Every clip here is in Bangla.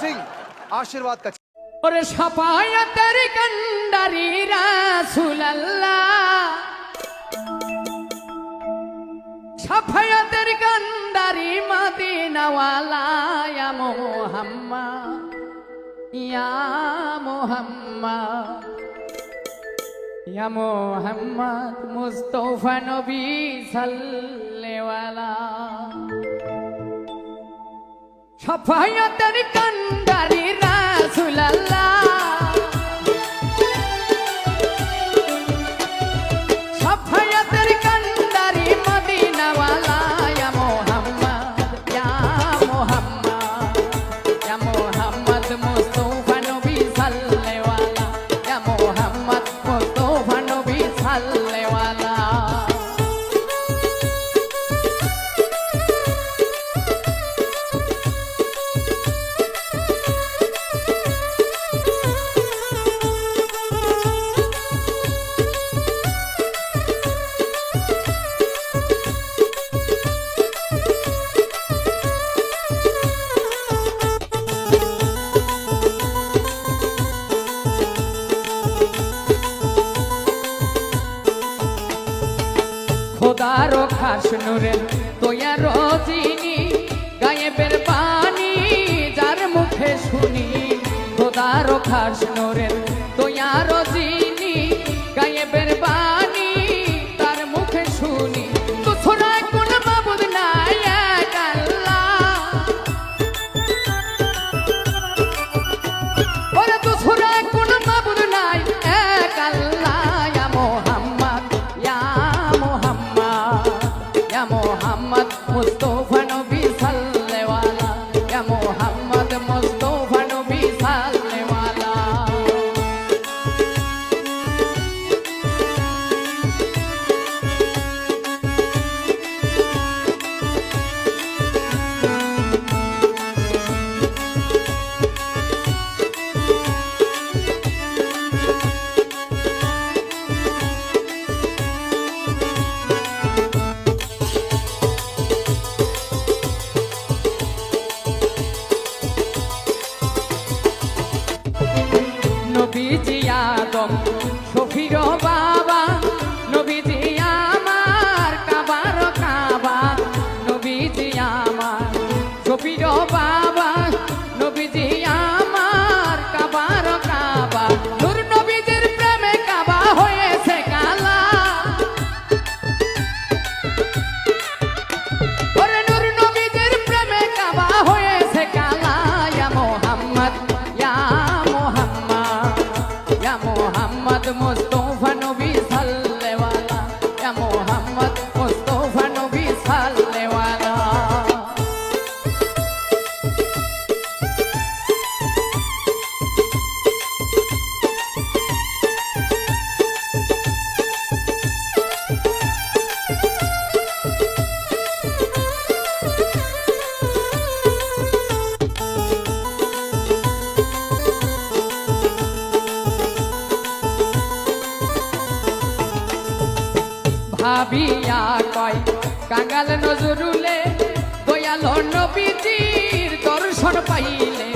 सिंह आशीर्वाद का और शफायत कंडरी रसूल अल्लाह शफायत कंडरी मदीना वाला या मोहम्मद या मोहम्मद ইয়া মোহাম্মদ মুস্তফা নবী সাল্লেওয়ালা সফায়তের কান্দারি রাসুলাল্লাহ। তারো খাস নুরে তোয়া রচিনি গায়েবের পানি যার মুখে শুনি তো তারো খাস নুরে। hermoso. ভাবিয়া কয় কাঙ্গাল নজরুলে দয়াল নবীজির দর্শন পাইলে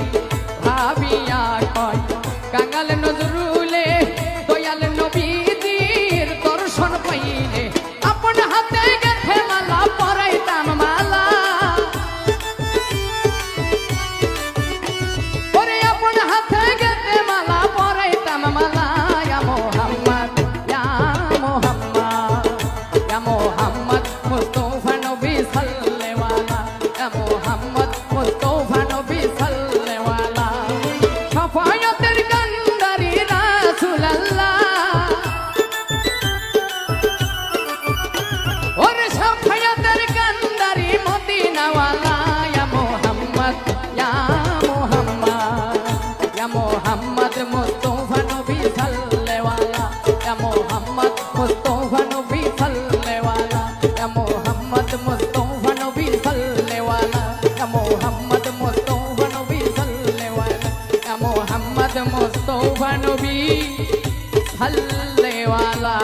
মোহাম্মদ মুস্তফা নবী ফলনেওয়ালা ইয়া মোহাম্মদ মুস্তফা নবী ফলনেওয়ালা ইয়া মোহাম্মদ মুস্তফা নবী ফলনেওয়ালা ইয়া মোহাম্মদ মুস্তফা নবী ফলনেওয়ালা